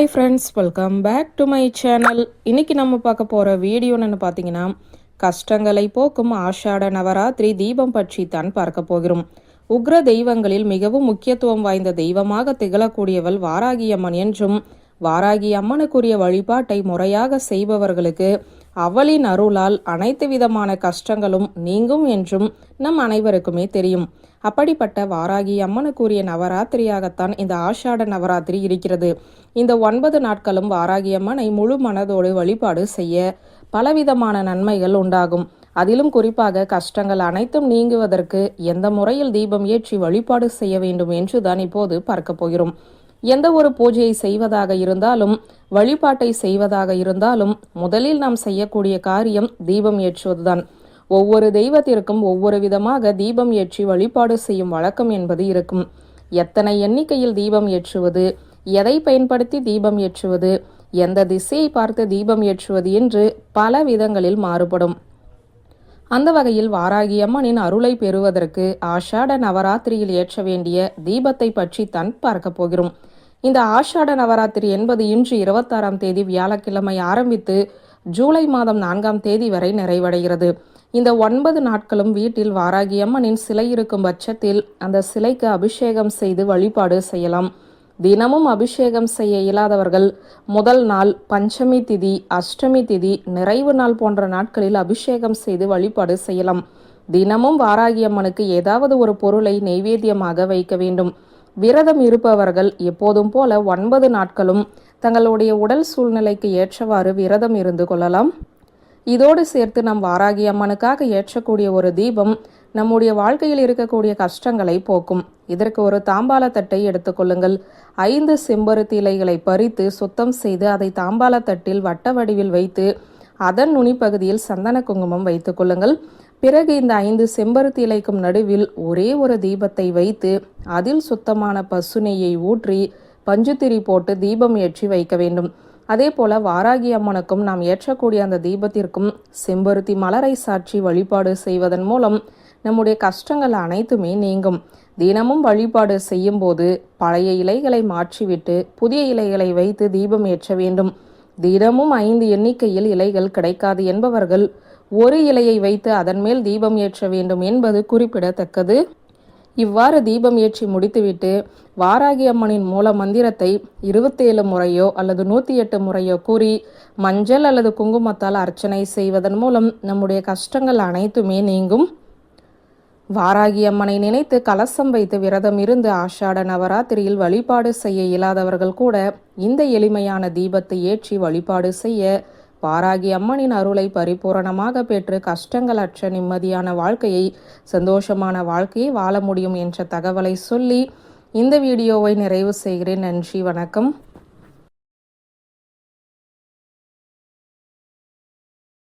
Hi friends welcome back to my channel இன்னைக்கு நம்ம பார்க்க போகிற வீடியோ என்னன்னு பார்த்தீங்கன்னா கஷ்டங்களை போக்கும் ஆஷாட நவராத்திரி தீபம் பற்றி தான் பார்க்க போகிறோம். உக்ர தெய்வங்களில் மிகவும் முக்கியத்துவம் வாய்ந்த தெய்வமாக திகழக்கூடியவள் வாராகியம்மன் என்றும் வாராகி அம்மனுக்குரிய வழிபாட்டை முறையாக செய்பவர்களுக்கு அவளின் அருளால் அனைத்து விதமான கஷ்டங்களும் நீங்கும் என்றும் நம் அனைவருக்குமே தெரியும். அப்படிப்பட்ட வாராகி அம்மனுக்குரிய நவராத்திரியாகத்தான் இந்த ஆஷாட நவராத்திரி இருக்கிறது. இந்த ஒன்பது நாட்களும் வாராகி அம்மனை முழு மனதோடு வழிபாடு செய்ய பலவிதமான நன்மைகள் உண்டாகும். அதிலும் குறிப்பாக கஷ்டங்கள் அனைத்தும் நீங்குவதற்கு எந்த முறையில் தீபம் ஏற்றி வழிபாடு செய்ய வேண்டும் என்று தான் இப்போது பார்க்க போகிறோம். எந்த ஒரு பூஜையை செய்வதாக இருந்தாலும் வழிபாட்டை செய்வதாக இருந்தாலும் முதலில் நாம் செய்யக்கூடிய காரியம் தீபம் ஏற்றுவதுதான். ஒவ்வொரு தெய்வத்திற்கும் ஒவ்வொரு விதமாக தீபம் ஏற்றி வழிபாடு செய்யும் வழக்கம் என்பது இருக்கும். எத்தனை எண்ணிக்கையில் தீபம் ஏற்றுவது எதை பயன்படுத்தி தீபம் ஏற்றுவது எந்த திசையை பார்த்து தீபம் ஏற்றுவது என்று பல விதங்களில் மாறுபடும். அந்த வகையில் வாராகி அம்மனின் அருளை பெறுவதற்கு ஆஷாட நவராத்திரியில் ஏற்ற வேண்டிய தீபத்தை பற்றி தான் பார்க்க போகிறோம். இந்த ஆஷாட நவராத்திரி என்பது இன்று இருபத்தாறாம் தேதி வியாழக்கிழமை ஆரம்பித்து ஜூலை மாதம் நான்காம் தேதி வரை நிறைவடைகிறது. இந்த ஒன்பது நாட்களும் வீட்டில் வாராகி அம்மனின் சிலை இருக்கும் பட்சத்தில் அந்த சிலைக்கு அபிஷேகம் செய்து வழிபாடு செய்யலாம். தினமும் அபிஷேகம் செய்ய இயலாதவர்கள் முதல் நாள் பஞ்சமி திதி அஷ்டமி திதி நிறைவு நாள் போன்ற நாட்களில் அபிஷேகம் செய்து வழிபாடு செய்யலாம். தினமும் வாராகி அம்மனுக்கு ஏதாவது ஒரு பொருளை நெய்வேத்தியமாக வைக்க வேண்டும். விரதம் இருப்பவர்கள் எப்போதும் போல ஒன்பது நாட்களும் தங்களுடைய உடல் சூழ்நிலைக்கு ஏற்றவாறு விரதம் இருந்து கொள்ளலாம். இதோடு சேர்த்து நம் வாராகி அம்மனுக்காக ஏற்றக்கூடிய ஒரு தீபம் நம்முடைய வாழ்க்கையில் இருக்கக்கூடிய கஷ்டங்களை போக்கும். இதற்கு ஒரு தாம்பாளத்தட்டை எடுத்துக்கொள்ளுங்கள் ஐந்து செம்பருத்தி இலைகளை பறித்து சுத்தம் செய்து அதை தாம்பால தட்டில் வட்ட வடிவில் வைத்து அதன் நுனிப்பகுதியில் சந்தன குங்குமம் வைத்துக் கொள்ளுங்கள். பிறகு இந்த ஐந்து செம்பருத்தி இலைக்கும் நடுவில் ஒரே ஒரு தீபத்தை வைத்து அதில் சுத்தமான பசுனையை ஊற்றி பஞ்சுத்திரி போட்டு தீபம் ஏற்றி வைக்க வேண்டும். அதே போல வாராகி அம்மனுக்கும் நாம் ஏற்றக்கூடிய அந்த தீபத்திற்கும் செம்பருத்தி மலரை சாற்றி வழிபாடு செய்வதன் மூலம் நம்முடைய கஷ்டங்கள் அனைத்துமே நீங்கும். தினமும் வழிபாடு செய்யும் போது பழைய இலைகளை மாற்றிவிட்டு புதிய இலைகளை வைத்து தீபம் ஏற்ற வேண்டும். தினமும் ஐந்து எண்ணிக்கையில் இலைகள் கிடைக்காது என்பவர்கள் ஒரு இலையை வைத்து அதன் மேல் தீபம் ஏற்ற வேண்டும் என்பது குறிப்பிடத்தக்கது. இவ்வாறு தீபம் ஏற்றி முடித்துவிட்டு வாராகி அம்மனின் மூல மந்திரத்தை இருபத்தேழு முறையோ அல்லது நூற்றி எட்டு முறையோ கூறி மஞ்சள் அல்லது குங்குமத்தால் அர்ச்சனை செய்வதன் மூலம் நம்முடைய கஷ்டங்கள் அனைத்துமே நீங்கும். வாராகி அம்மனை நினைத்து கலசம் வைத்து விரதம் இருந்து ஆஷாட நவராத்திரியில் வழிபாடு செய்ய இயலாதவர்கள் கூட இந்த எளிமையான தீபத்தை ஏற்றி வழிபாடு செய்ய பாராகி அம்மனின் அருளை பரிபூரணமாக பெற்று கஷ்டங்களற்ற நிம்மதியான வாழ்க்கையை சந்தோஷமான வாழ்க்கையை வாழ முடியும் என்ற தகவலை சொல்லி இந்த வீடியோவை நிறைவு செய்கிறேன். நன்றி வணக்கம்.